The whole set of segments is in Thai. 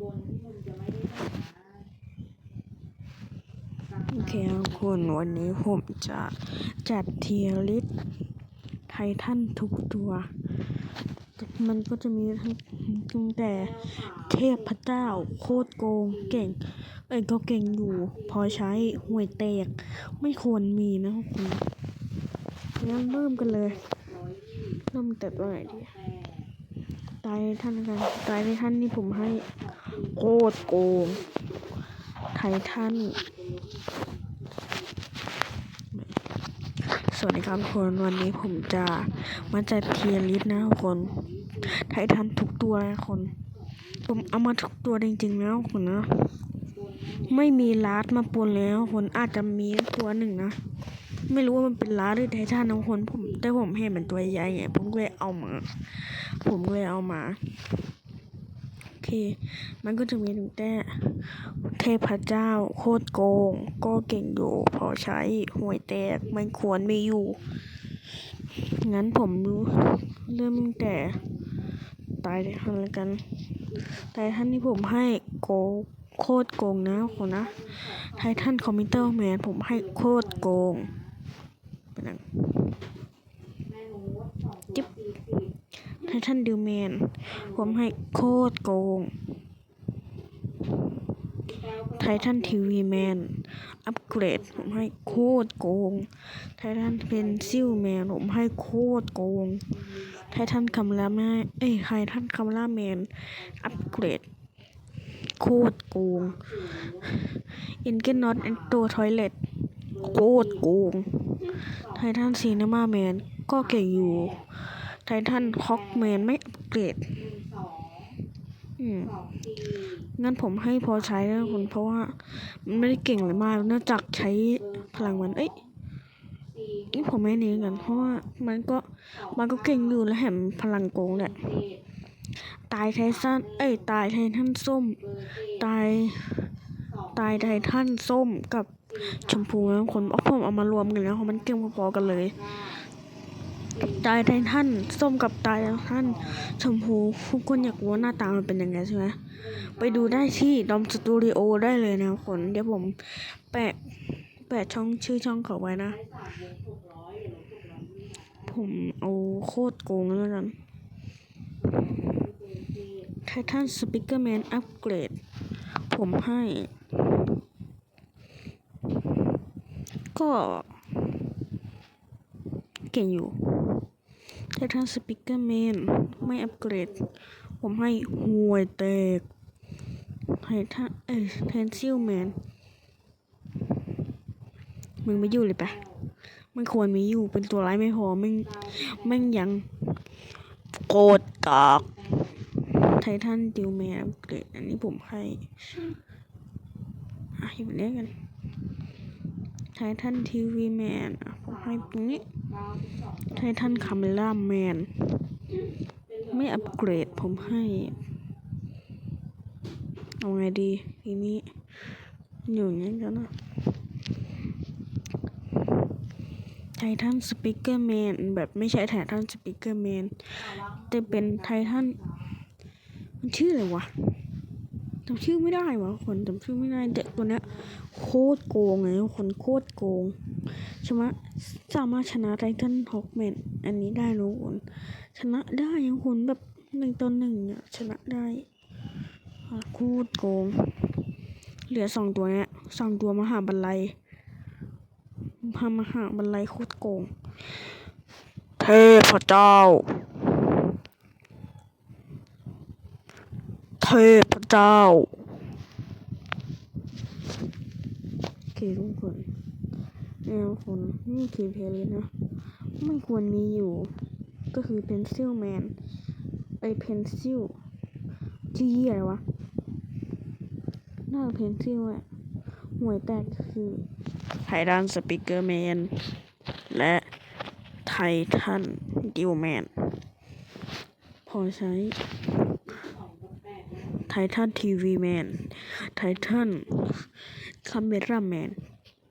บนที่มึงจะไม่ได้หาโอเคทุกคนวันนี้ผมจะจัดเทียริสไททันทุกตัว มันก็จะมีทั้งตั้งแต่เทพเจ้าโคตรโกงเก่ง เอ้ยก็เก่งอยู่ พอใช้ห่วยแตก ไม่ควรมีนะทุกคนงั้นเริ่มกันเลย เริ่มแต่ตัวไหนดีตายท่านกันตายในท่านนี่ผมให้ โคตรโกงไททันสวัสดีครับทุกคนวันนี้ผมจะมาจัดเทียร์ลิสนะทุกคน ไททันทุกตัวนะคน ผมเอามาทุกตัวจริงๆแล้วคนนะ ไม่มีลาร์ดมาปนแล้วคนอาจจะมีตัวหนึ่งนะ ไม่รู้ว่ามันเป็นลาร์ดหรือไททันนะคนผมแต่ผมเห็นมันตัวใหญ่ไงผมเลยเอามา ผมเลยเอามา เค มันก็จะมีถึงแต่เทพเจ้า โคตรโกง ก็เก่งอยู่ พอใช้ห่วยแตกไม่ควรมีอยู่ งั้นผมรู้เริ่มแต่ตายทันล้วกัน ตายท่านที่ผมให้โกโคตรโกงนะคนนะ ไททันคอมพิวเตอร์แมนผมให้โคตรโกงเป็นไง แม่หนูสอง จิ๊ จุด บ สี่สิบ ไททันดิวแมน ผมให้โคตรโกง ไททันทีวีแมน อัปเกรด ผมให้โคตรโกง ไททันเพนซิลแมน ผมให้โคตรโกง ไททันคัมลาแม่เอ้ยไททันคัมลาแมน อัปเกรด โคตรโกงอินเกนน็อตแอนโตทอยเลตโคตรโกง ไททันซีน e มาแมน ก็เก่งอยู่ ไททันฮอกแมนไม่อัปเกรดหนึ่งสองอืมสองสี่งั้นผมให้พอใช้นะคุณเพราะว่า มันไม่ได้เก่งอะไรมากนอกจากใช้พลังมัน เอ้ยสี่นี่ผมไม่เน้กัน เพราะว่ามันก็มันก็เก่งอยู่และแถมพลังโกงแหละ ตายไททันเอ้ยตายไททันส้ม ตาย ตายไททันส้มกับชมพูนะคนเอาผมเอามารวมกันแล้วเพราะมันเก่งพอๆกันเลย ตายไททันส้มกับตายไททันชมพูทุกคนอยากรู้หน้าตามันเป็นยังไงใช่ไหมไปดูได้ที่ดอมสตูดิโอได้เลยนะคนเดี๋ยวผมแปะแปะช่องชื่อช่องเขาไว้นะ ผมเอาโคตรโกงแล้วกันไททันสปิเกอร์แมนอัปเกรด ผมให้ ก็เก่งอยู่ ไททันสปิเกอร์แมนไม่อัปเกรด ผมให้ห่วยแตกไททันเอ้ยเทนซิลแมนมึงไม่อยู่เลยปะมันควรมีอยู่เป็นตัวร้ายไม่พอแม่งแม่งยังโกรธกากไททันดิวแมนอัปเกรดอันนี้ผมให้อะอยู่เล่นกันไททันทีวีแมนอะผมให้ตรงนี้ ไททันคาเมล่าแมน ไม่อัปเกรดผมให้ เอาไงดี ทีนี้ อยู่อย่างนี้กันนะไททันสปิเกอร์แมนแบบไม่ใช่ไททันสปิเกอร์แมนแต่เป็นไททันมันชื่ออะไรวะจำชื่อไม่ได้วะคนจำชื่อไม่ได้แต่ตัวเนี้ยโคตรโกงเลยคนโคตรโกง ใช่ไหมสามารถชนะไททันฮอกแมนอันนี้ได้รู้คนชนะได้ยังคนแบบหนึ่งต่อหนึ่งเนี่ยชนะได้คตรโกง เหลือสองตัวเนี้ยสองตัวมหาบัลลัยพามหาบัลลัยคตรโกง เทพเจ้า เทพเจ้าโอเคทุกคน แนวคนนี่คือเพลย์นะไม่ควรมีอยู่ ก็คือเพนซิลแมนไอเพนซิลที่เหี้ยอะไรวะหน้าเพนซิลอะห่วยแตกคือไททันสปิเกอร์แมนและไททันดิวแมนพอใช้ไททันทีวีแมนไททันคาเมราแมน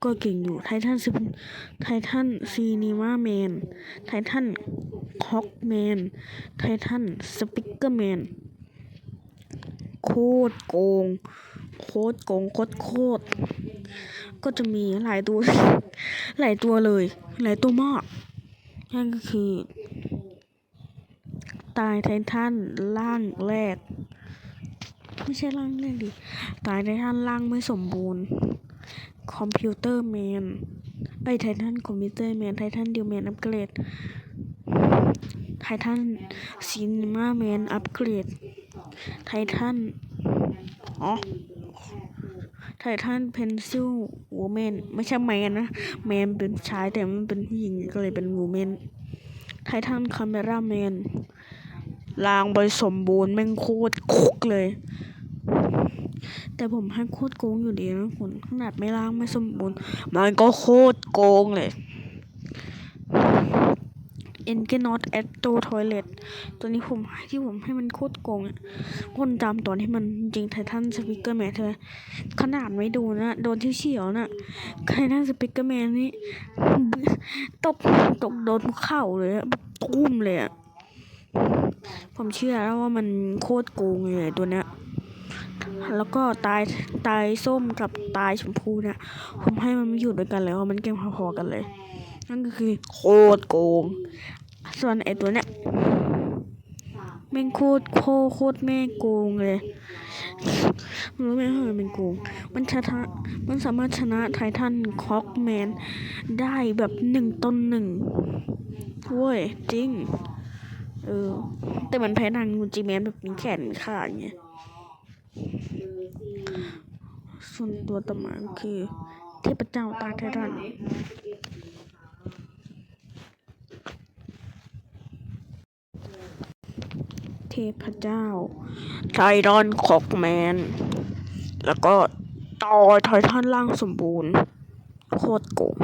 ก็เก่งอยู่ไททันซิไททันซีนีมาแมนไททันฮอกแมนไททันสปิกเกอร์แมนโคตรโกง โคตรโกงโคตรโคตรก็จะมีหลายตัว หลายตัวเลย หลายตัวมากนั่นก็คือ ตายไททันร่างแรก ไม่ใช่ร่างแรกดิตายไททันร่างไม่สมบูรณ์ คอมพิวเตอร์แมนไอไททันคอมพิวเตอร์แมนไททันดิวแมนอัปเกรดไททันซีนิมาแมนอัปเกรดไททันอ๋อไททันเพนซิลวูแมนไม่ใช่แมนนะแมนเป็นชายแต่มันเป็นผู้หญิงก็เลยเป็นวูแมนไททันคาเมราแมนลางใบสมบูรณ์แม่งโคตรคุกเลย แต่ผมให้โคตรโกงอยู่ดีนะคุณขนาดไม่ล้างไม่สมบูรณ์มันก็โคตรโกงเลยเอ็นเกนอตแอตโตทอยเลตตัวนี้ผมที่ผมให้มันโคตรโกงอะคนจำตอนที่มันจริงไททันสปิเกอร์แมนเธอขนาดไม่ดนนะโดนที่เฉียวๆน่ะไททันสปิเกอร์แมนนี่ตกตกโดนเข่าเลยอะตุ้มเลยอะผมเชื่อแล้วว่ามันโคตรโกงเลยตัวเนี้ย แล้วก็ตายตายส้มกับตายชมพูเนี่ยผมให้มันไม่อยู่ด้วยกันแล้วมันเก่งพอๆกันเลย นั่นก็คือโคตรโกง ส่วนไอตัวเนี้ยแม่งโคตรโคตรโคตรแม่งโกงเลยรู้ไหมว่ามันเป็นโกง มันชนะมันสามารถชนะไททันคอกแมนได้แบบหนึ่งต้นหนึ่งเว้ยจริง เออ แต่มันแพ้ทางนูจิแมนแบบมีแขนมีขาอย่างเงี้ย ส่วนตัวต่อมากคือเทพเจ้าตาไททันเทพเจ้าไททันคอกแมน แล้วก็ต่อไททันร่างสมบูรณ์ โคตรโกง